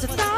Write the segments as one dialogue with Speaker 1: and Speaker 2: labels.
Speaker 1: It's a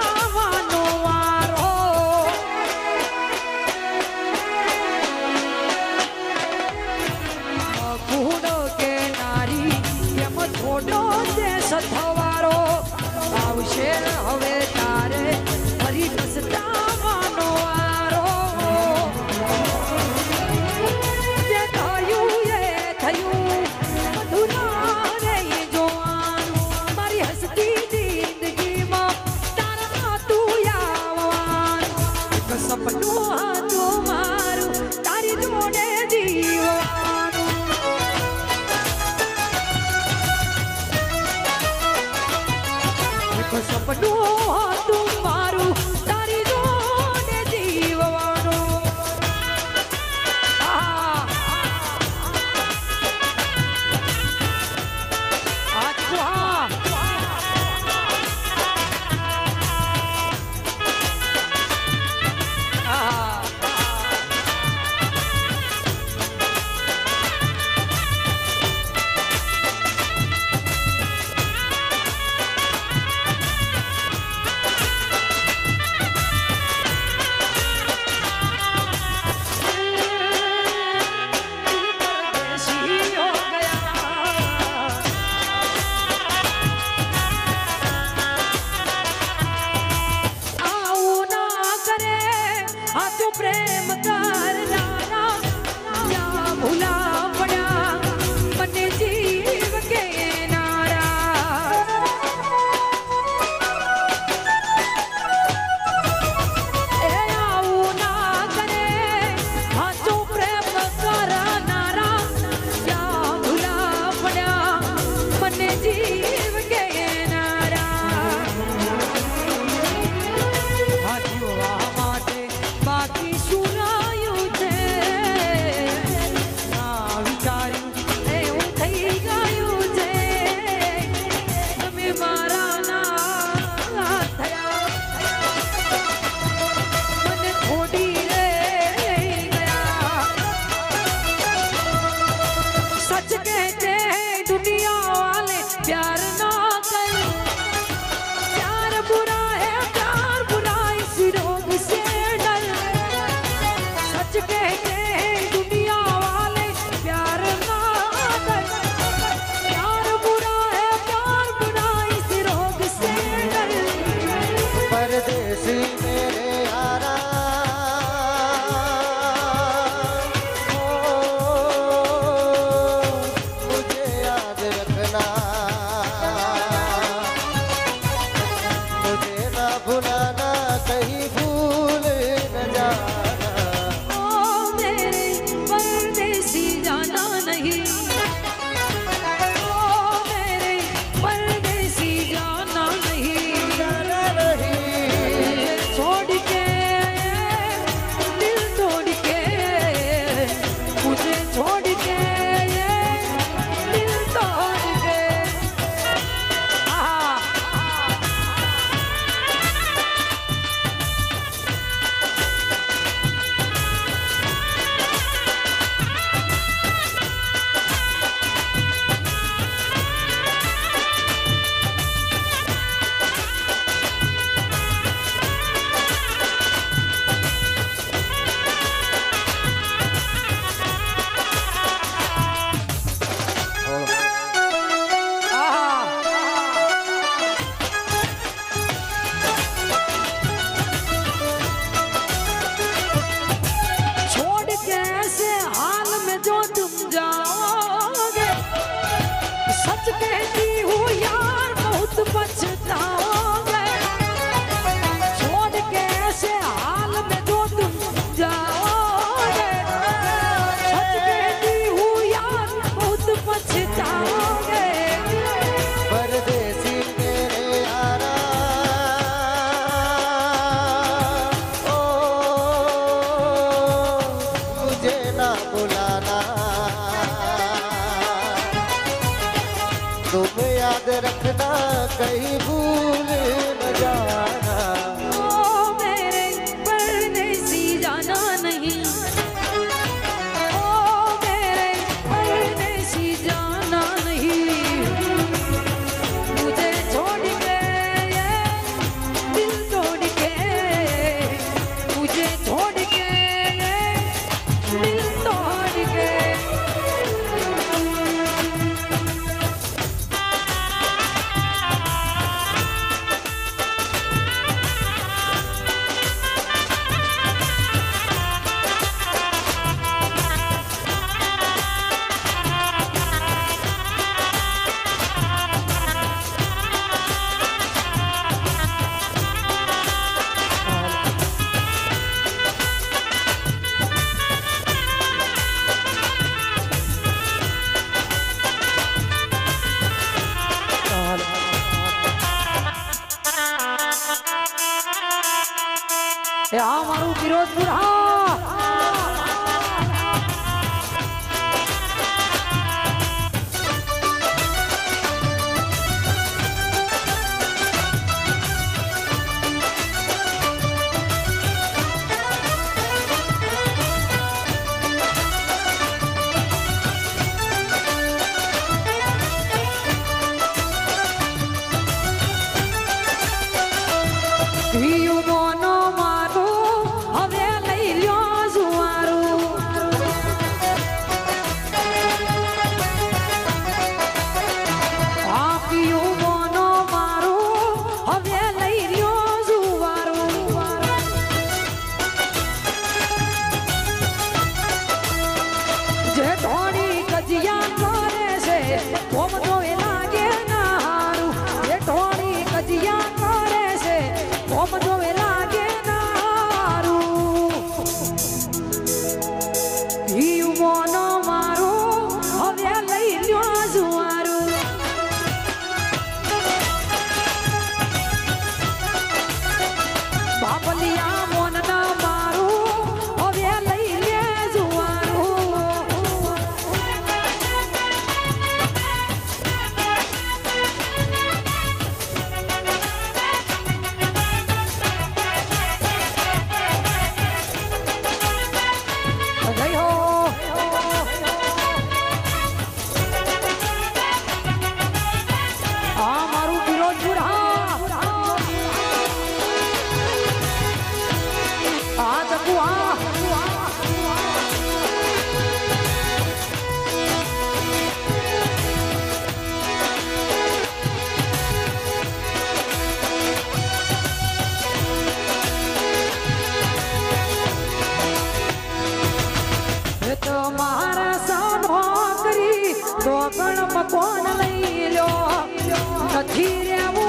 Speaker 1: પ્રેમ તારનારા ના ભૂલા પડ્યા મને જીવ કેનારા એ આવું ના કરે હાચો see me. રાખતા કઈ આ મારું ફિરોજપુર આ Киря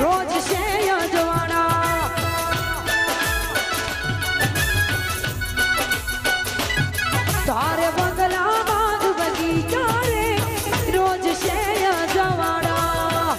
Speaker 1: રોજ છે યજવાના તારે બંગલા બાગ બગીચા રે રોજ છે યજવાના